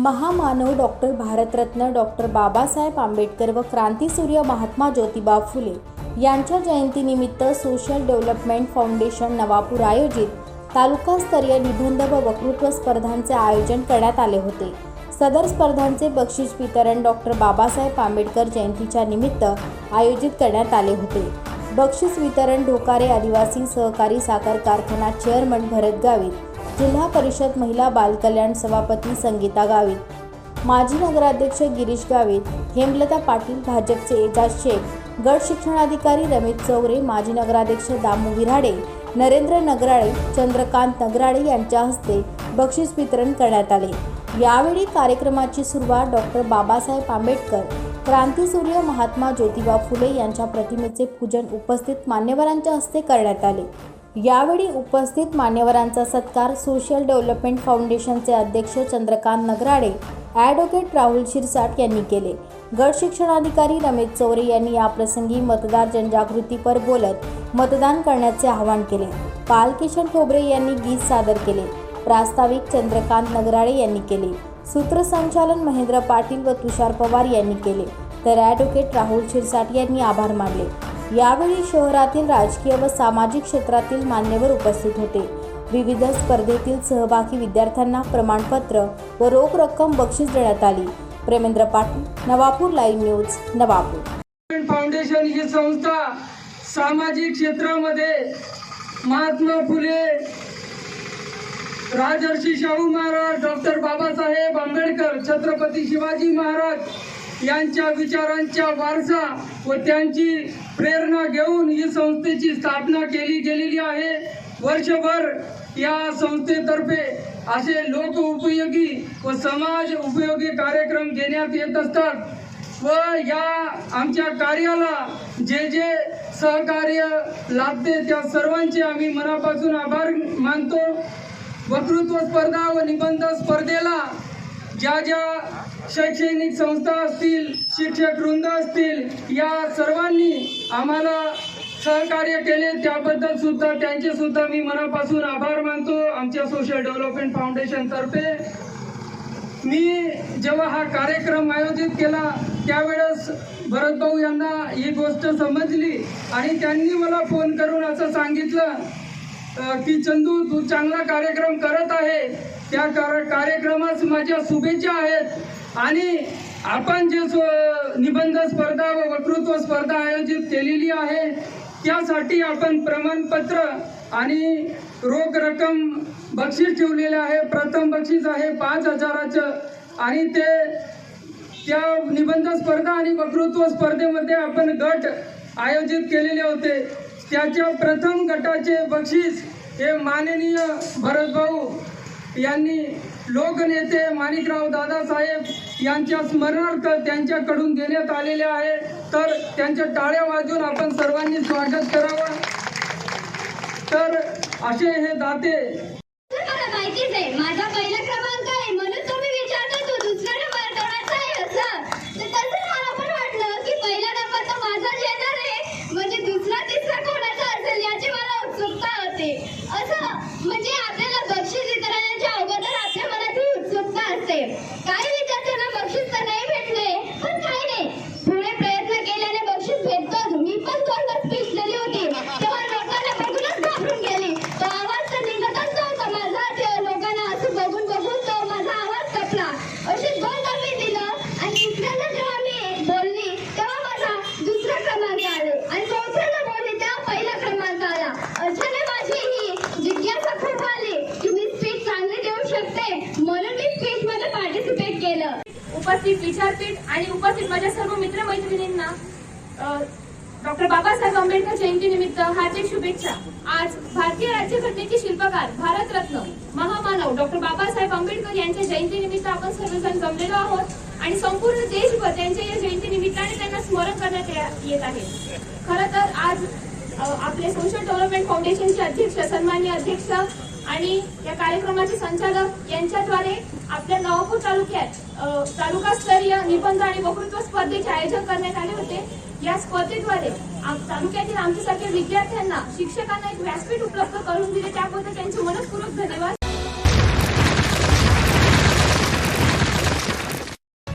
महामानव doctor Bharat Ratna doctor Babasaheb Ambedkar व क्रांतीसूर्य महात्मा ज्योतिबा फुले यांच्या जयंतीनिमित्त सोशल डेव्हलपमेंट फाउंडेशन नवापूर आयोजित तालुकास्तरीय निबंध व वक्तृत्व स्पर्धांचे आयोजन करण्यात आले होते. सदर स्पर्धांचे बक्षीस वितरण डॉक्टर बाबासाहेब आंबेडकर जयंतीच्या निमित्त आयोजित करण्यात आले होते. बक्षीस वितरण ढोकारे आदिवासी सहकारी साखर कारखाना चेअरमन भरत गावित जिल्हा परिषद महिला बालकल्याण सभापती संगीता गावित माजी नगराध्यक्ष गिरीश गावित हेमलता पाटील भाजपचे एजाज शेख गट शिक्षणाधिकारी रमेश चौरे माजी नगराध्यक्ष दामू विराडे नरेंद्र नगराळे चंद्रकांत नगराळे यांच्या हस्ते बक्षीस वितरण करण्यात आले. यावेळी कार्यक्रमाची सुरुवात डॉक्टर बाबासाहेब आंबेडकर क्रांतीसूर्य महात्मा ज्योतिबा फुले यांच्या प्रतिमेचे पूजन उपस्थित मान्यवरांच्या हस्ते करण्यात आले. यावेळी उपस्थित मान्यवरांचा सत्कार सोशल डेव्हलपमेंट फाउंडेशनचे अध्यक्ष चंद्रकांत नगराडे ॲडव्होकेट राहुल शिरसाट यांनी केले. गट शिक्षणाधिकारी रमेश चौरे यांनी याप्रसंगी मतदार जनजागृतीपर बोलत मतदान करण्याचे आवाहन केले. पाल किशन ठोबरे यांनी गीत सादर केले. प्रास्ताविक चंद्रकांत नगराळे यांनी केले. सूत्रसंचालन महेंद्र पाटील व तुषार पवार यांनी केले. तर ॲडव्होकेट राहुल शिरसाट यांनी आभार मानले. यावेळी शहरातील राजकीय व सामाजिक क्षेत्रातील मान्यवर उपस्थित होते. विविध स्पर्धेतील सहभागी विद्यार्थ्यांना प्रमाणपत्र व रोख रक्कम बक्षीस देण्यात आली. Premendra Patil Navapur live news Navapur. Foundation ही संस्था सामाजिक क्षेत्रामध्ये महात्मा फुले राजर्षी शाहू महाराज डॉक्टर बाबासाहेब आंबेडकर छत्रपती शिवाजी महाराज यांच्या विचारांच्या वारसा व त्यांची प्रेरणा घेऊन ही संस्थेची स्थापना केली गेलेली आहे. वर्षभर या संस्थेतर्फे असे लोक उपयोगी व समाज उपयोगी कार्यक्रम घेण्यात येत असतात. व या आमच्या कार्याला जे जे सहकार्य लाभते त्या सर्वांचे आम्ही मनापासून आभार मानतो. वक्तृत्व स्पर्धा व निबंध स्पर्धेला ज्या ज्या शैक्षणिक संस्था असतील शिक्षक वृंद असतील या सर्वांनी आम्हाला सहकार्य केले. त्याबद्दल सुद्धा त्यांचे सुद्धा मी मनापासून आभार मानतो आमच्या सोशल डेव्हलपमेंट फाउंडेशनतर्फे मी जेव्हा हा कार्यक्रम आयोजित केला त्यावेळेस भरत भाऊ यांना ही गोष्ट समजली आणि त्यांनी मला फोन करून असं सांगितलं की चंदू तू चांगला कार्यक्रम करत आहे. त्या कार- कार्यक्रमास माझ्या शुभेच्छा आहेत. आणि आपण जे स्व- निबंध स्पर्धा व वक्तृत्व स्पर्धा आयोजित केलेली आहे त्यासाठी आपण प्रमाणपत्र आणि रोख रक्कम बक्षीस ठेवलेले आहे. प्रथम बक्षीस आहे पाच हजाराचं. आणि ते त्या निबंध स्पर्धा आणि वक्तृत्व स्पर्धेमध्ये आपण गट आयोजित केलेले होते. त्याच्या प्रथम गटाचे बक्षीस हे माननीय भरतभाऊ यांनी लोकनेते माणिकराव दादासाहेब यांच्या स्मरणार्थ त्यांच्याकडून देण्यात आलेले आहे. तर त्यांच्या टाळ्या वाजून आपण सर्वांनी स्वागत करावं. तर असे हे दाते. माहितीच आहे माझा पहिला क्रमांक आहे म्हणून तुम्ही विचारता तो दुसरा नंबर कोणाचा आहे असं तर तसंच मला पण वाटलं की पहिला नंबर तर माझाच येणार आहे म्हणजे दुसरा तिसरा कोणाचा असेल याची मला उत्सुकता होते असं म्हणजे आपल्याला बक्षीस वितरणाच्या अगोदर आपल्या मनात ही उत्सुकता असते काही विद्यार्थ्यांना बक्षीस तर नाही भेटले पण काही नाही. पुढे प्रयत्न केल्याने बक्षीस भेटतोच. मी पण दोनदा स्पीच दिली होती. तेव्हा लोकांना बघूनच घाबरून गेली. तो आवाज तर निघतच नव्हता माझा. लोकांना असं बघून बघून तो माझा आवाज कपला मी दिलं आणि जेव्हा मी बोलली तेव्हा माझा दुसरा क्रमांक आले. आणि चौथ्यांदा बोलली तेव्हा पहिला क्रमांक आला. अशाने माझी ही जिज्ञासा खूप आली की मी स्पीच चांगली देऊ शकते. म्हणून मी स्पीच मध्ये पार्टिसिपेट केलं उपस्थित विचारपीठ आणि उपस्थित माझ्या सर्व मित्रमैत्रिणींना डॉक्टर बाबासाहेब आंबेडकर जयंती निमित्त हार्दिक शुभेच्छा. आज भारतीय राज्यघटनेचे शिल्पकार भारतरत्न महामानव डॉक्टर बाबासाहेब आंबेडकर यांच्या जयंती निमित्त आपण सर्वजण जमलेलो आहोत आणि संपूर्ण देशभर त्यांच्या या जयंती निमित्ताने त्यांना स्मरण करण्यात येत आहे. खरं तर आज आपले सोशल डेव्हलपमेंट फाउंडेशनचे अध्यक्ष सन्मान्य अध्यक्ष आणि या कार्यक्रमाचे संचालक यांच्याद्वारे आपल्या नवापूर तालुक्यात अ, तालुकास्तरीय निबंध आणि वक्तृत्व स्पर्धेचे आयोजन करण्यात आले होते. या स्पर्धेद्वारे आम- तालुक्यातील आमच्यासारख्या विद्यार्थ्यांना शिक्षकांना एक व्यासपीठ उपलब्ध करून दिले. त्याबद्दल त्यांचे मनपूर्वक धन्यवाद.